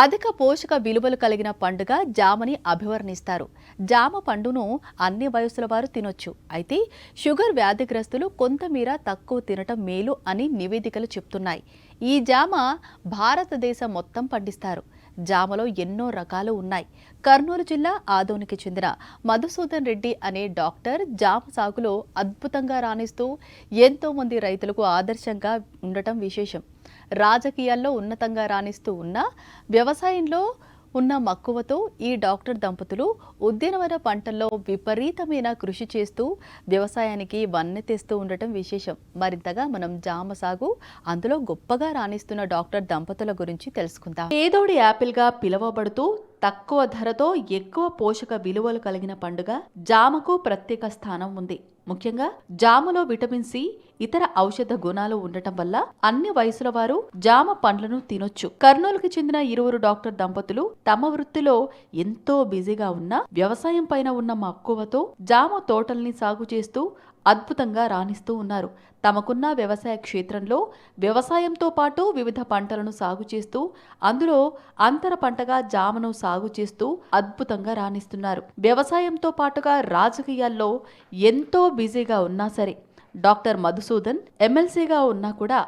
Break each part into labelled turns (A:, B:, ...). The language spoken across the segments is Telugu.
A: అధిక పోషక విలువలు కలిగిన పండుగ జామని అభివర్ణిస్తారు. జామ పండును అన్ని వయసుల వారు తినొచ్చు. అయితే షుగర్ వ్యాధిగ్రస్తులు కొంతమేర తక్కువ తినటం మేలు అని నివేదికలు చెప్తున్నాయి. ఈ జామ భారతదేశం మొత్తం పండిస్తారు. జామలో ఎన్నో రకాలు ఉన్నాయి. కర్నూలు జిల్లా ఆదోనికి చెందిన మధుసూదన్ రెడ్డి అనే డాక్టర్ జామ సాగులో అద్భుతంగా రాణిస్తూ ఎంతోమంది రైతులకు ఆదర్శంగా ఉండటం విశేషం. రాజకీయాల్లో ఉన్నతంగా రాణిస్తూ ఉన్న వ్యవసాయంలో ఉన్న మక్కువతో ఈ డాక్టర్ దంపతులు ఉద్యానవన పంటల్లో విపరీతమైన కృషి చేస్తూ వ్యవసాయానికి వన్నె తెస్తూ ఉండటం విశేషం. మరింతగా మనం జామ సాగు అందులో గొప్పగా రాణిస్తున్న డాక్టర్ దంపతుల గురించి తెలుసుకుందాం. ఏదోడి యాపిల్గా పిలువబడుతూ తక్కువ ధరతో ఎక్కువ పోషక విలువలు కలిగిన పండుగ జామకు ప్రత్యేక స్థానం ఉంది. ముఖ్యంగా జామలో విటమిన్ సి ఇతర ఔషధ గుణాలు ఉండటం వల్ల అన్ని వయసుల వారు జామ పండ్లను తినొచ్చు. కర్నూలుకి చెందిన ఇరువురు డాక్టర్ దంపతులు తమ వృత్తిలో ఎంతో బిజీగా ఉన్న వ్యవసాయం పైన ఉన్న మక్కువతో జామ తోటల్ని సాగు చేస్తూ అద్భుతంగా రాణిస్తూ ఉన్నారు. తమకున్న వ్యవసాయ క్షేత్రంలో వ్యవసాయంతో పాటు వివిధ పంటలను సాగు చేస్తూ అందులో అంతర పంటగా జామను సాగు చేస్తూ అద్భుతంగా రాణిస్తున్నారు. వ్యవసాయంతో పాటుగా రాజకీయాల్లో ఎంతో బిజీగా ఉన్నా సరే డాక్టర్ మధుసూదన్ ఎమ్మెల్సీగా ఉన్నా కూడా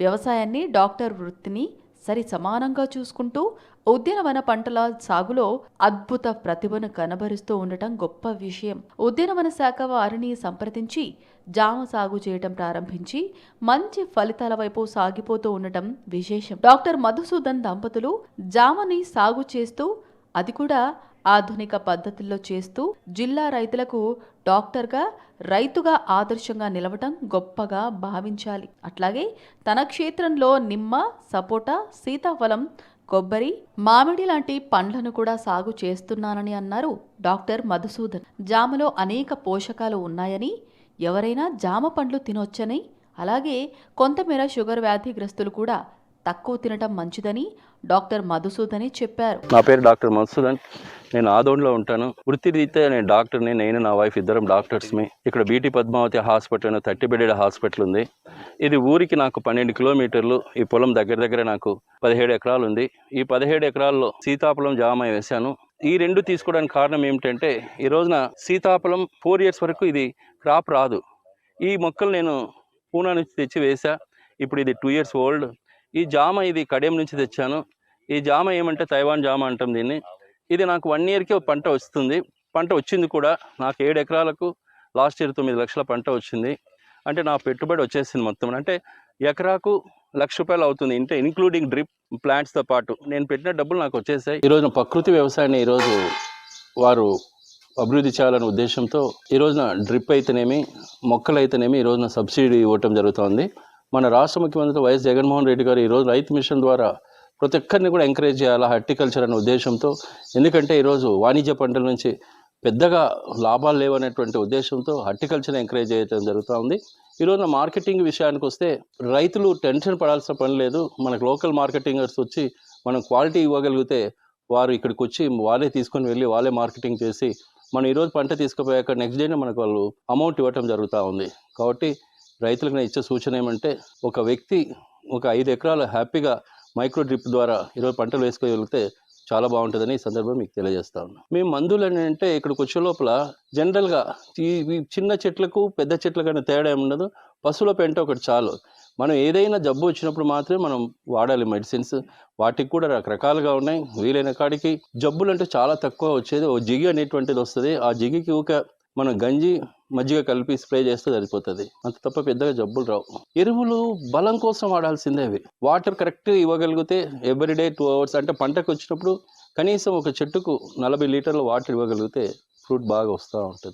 A: వ్యవసాయాన్ని డాక్టర్ వృత్తిని సరి సమానంగా చూసుకుంటూ ఉద్యానవన పంటల సాగులో అద్భుత ప్రతిభను కనబరుస్తూ ఉండటం గొప్ప విషయం. ఉద్యానవన శాఖ వారిని సంప్రదించి జామ సాగు చేయటం ప్రారంభించి మంచి ఫలితాల వైపు సాగిపోతూ ఉండటం విశేషం. డాక్టర్ మధుసూదన్ దంపతులు జామని సాగు చేస్తూ అది కూడా ఆధునిక పద్ధతుల్లో చేస్తూ జిల్లా రైతులకు డాక్టర్గా రైతుగా ఆదర్శంగా నిలవటం గొప్పగా భావించాలి. అట్లాగే తన క్షేత్రంలో నిమ్మ సపోటా సీతాఫలం కొబ్బరి మామిడి లాంటి పండ్లను కూడా సాగు చేస్తున్నానని అన్నారు డాక్టర్ మధుసూదన్. జామలో అనేక పోషకాలు ఉన్నాయని ఎవరైనా జామ పండ్లు తినొచ్చని అలాగే కొంతమేర షుగర్ వ్యాధిగ్రస్తులు కూడా తక్కువ తినటం మంచిదని డాక్టర్ మధుసూదనే చెప్పారు.
B: నా పేరు డాక్టర్ మధుసూదన్. నేను ఆదోన్లో ఉంటాను. వృత్తిరీత్యా నేను డాక్టర్ని నేను నా వైఫ్ ఇద్దరం డాక్టర్స్మి. ఇక్కడ బీటీ పద్మావతి హాస్పిటల్ అనే థర్టీ బెడెడ్ హాస్పిటల్ ఉంది. ఇది ఊరికి నాకు పన్నెండు కిలోమీటర్లు ఈ పొలం దగ్గర దగ్గర నాకు పదిహేడు ఎకరాలు ఉంది ఈ పదిహేడు ఎకరాల్లో సీతాఫలం జామ వేశాను. ఈ రెండు తీసుకోవడానికి కారణం ఏమిటంటే ఈ రోజున సీతాఫలం ఫోర్ ఇయర్స్ వరకు ఇది క్రాప్ రాదు. ఈ మొక్కలు నేను పూనా నుంచి తెచ్చి వేశా. ఇప్పుడు ఇది టూ ఇయర్స్ ఓల్డ్. ఈ జామ ఇది కడియం నుంచి తెచ్చాను. ఈ జామ ఏమంటే తైవాన్ జామ అంటాం దీన్ని. ఇది నాకు వన్ ఇయర్కి పంట వస్తుంది. పంట వచ్చింది కూడా నాకు ఏడు ఎకరాలకు లాస్ట్ ఇయర్ తొమ్మిది లక్షల పంట వచ్చింది. అంటే నా పెట్టుబడి వచ్చేసింది మొత్తం. అంటే ఎకరాకు లక్ష రూపాయలు అవుతుంది. అంటే ఇంక్లూడింగ్ డ్రిప్ ప్లాంట్స్తో పాటు నేను పెట్టిన డబ్బులు నాకు వచ్చేసాయి. ఈరోజు ప్రకృతి వ్యవసాయాన్ని ఈరోజు వారు అభివృద్ధి చేయాలనే ఉద్దేశంతో ఈ రోజున డ్రిప్ అయితేనేమి మొక్కలు అయితేనేమి ఈ రోజున సబ్సిడీ ఇవ్వటం జరుగుతోంది. మన రాష్ట్ర ముఖ్యమంత్రి వైఎస్ జగన్మోహన్ రెడ్డి గారు ఈరోజు రైతు మిషన్ ద్వారా ప్రతి ఒక్కరిని కూడా ఎంకరేజ్ చేయాలా హార్టికల్చర్ అనే ఉద్దేశంతో? ఎందుకంటే ఈరోజు వాణిజ్య పంటల నుంచి పెద్దగా లాభాలు లేవనేటువంటి ఉద్దేశంతో హార్టికల్చర్ ఎంకరేజ్ చేయడం జరుగుతూ ఉంది. ఈరోజు మార్కెటింగ్ విషయానికి వస్తే రైతులు టెన్షన్ పడాల్సిన పని లేదు. మనకు లోకల్ మార్కెటింగర్స్ వచ్చి మనం క్వాలిటీ ఇవ్వగలిగితే వారు ఇక్కడికి వచ్చి వాళ్ళే తీసుకొని వెళ్ళి వాళ్ళే మార్కెటింగ్ చేసి మనం ఈరోజు పంట తీసుకుపోయాక నెక్స్ట్ డేనే మనకు వాళ్ళు అమౌంట్ ఇవ్వటం జరుగుతూ ఉంది. కాబట్టి రైతులకు నేను ఇచ్చే సూచన ఏమంటే ఒక వ్యక్తి ఒక ఐదు ఎకరాలు హ్యాపీగా మైక్రో డ్రిప్ ద్వారా ఇరవై పంటలు వేసుకోగలిగితే చాలా బాగుంటుందని ఈ సందర్భం మీకు తెలియజేస్తా ఉన్నాను మేము మందులు ఏంటంటే అంటే ఇక్కడికి వచ్చే లోపల జనరల్గా ఈ చిన్న చెట్లకు పెద్ద చెట్లకైనా తేడా ఏమి ఉండదు. పశువుల పెంట ఒకటి చాలు. మనం ఏదైనా జబ్బు వచ్చినప్పుడు మాత్రమే మనం వాడాలి మెడిసిన్స్. వాటికి కూడా రకరకాలుగా ఉన్నాయి. వీలైన కాడికి. జబ్బులు అంటే చాలా తక్కువ వచ్చేది. ఓ జిగి అనేటువంటిది వస్తుంది. ఆ జిగికి ఒక మనం గంజి మజ్జిగ కలిపి స్ప్రే చేస్తే సరిపోతుంది. అంత తప్ప పెద్దగా జబ్బులు రావు. ఎరువులు బలం కోసం వాడాల్సిందే అవి. వాటర్ కరెక్ట్గా ఇవ్వగలిగితే ఎవ్రీడే టూ అవర్స్ అంటే పంటకు వచ్చినప్పుడు కనీసం ఒక చెట్టుకు నలభై లీటర్ల వాటర్ ఇవ్వగలిగితే ఫ్రూట్ బాగా వస్తూ ఉంటుంది.